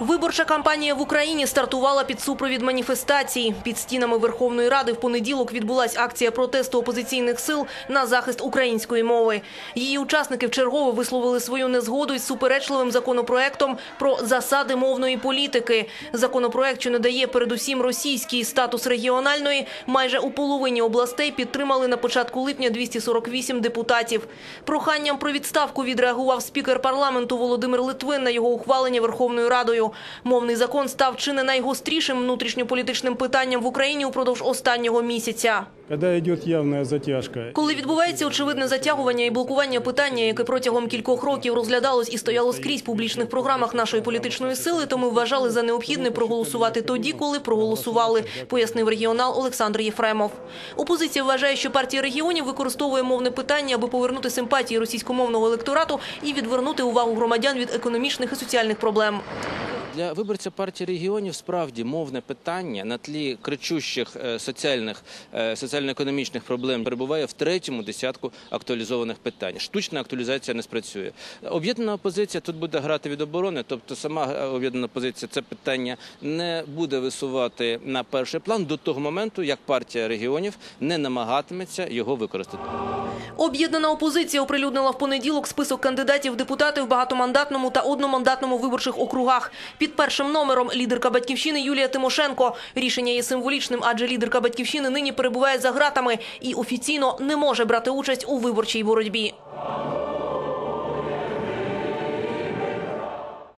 Виборча кампанія в Україні стартувала під супровід маніфестацій. Під стінами Верховної Ради в понеділок відбулась акція протесту опозиційних сил на захист української мови. Її учасники вчергово висловили свою незгоду із суперечливим законопроектом про засади мовної політики. Законопроект, що надає передусім російський статус регіональної, майже у половині областей підтримали на початку липня 248 депутатів. Проханням про відставку відреагував спікер парламенту Володимир Литвин на його ухвалення Верховною Радою. Мовний закон став чи не найгострішим внутрішньополітичним питанням в Україні упродовж останнього місяця. Когда идет явная затяжка, Коли відбувається очевидне затягування і блокування питання, яке протягом кількох років розглядалось і стояло скрізь в публічних програмах нашої політичної сили, то ми вважали за необхідне проголосувати тоді, коли проголосували, пояснив регіонал Олександр Єфремов. Опозиція вважає, що партія регіонів використовує мовне питання, аби повернути симпатії російськомовного електорату і відвернути увагу громадян від економічних і соціальних проблем. Для виборця партії регіонів справді мовне питання на тлі кричущих е, соціальних е, соціально-економічних проблем перебуває в третьому десятку актуалізованих питань. Штучна актуалізація не спрацює. Об'єднана опозиція тут буде грати від оборони, тобто сама е, об'єднана опозиція це питання не буде висувати на перший план до того моменту, як партія регіонів не намагатиметься його використати. Об'єднана опозиція оприлюднила в понеділок список кандидатів в депутати в багатомандатному та одномандатному виборчих округах. Під першим номером лідерка батьківщини Юлія Тимошенко. Рішення є символічним, адже лідерка батьківщини нині перебуває за ґратами і офіційно не може брати участь у виборчій боротьбі.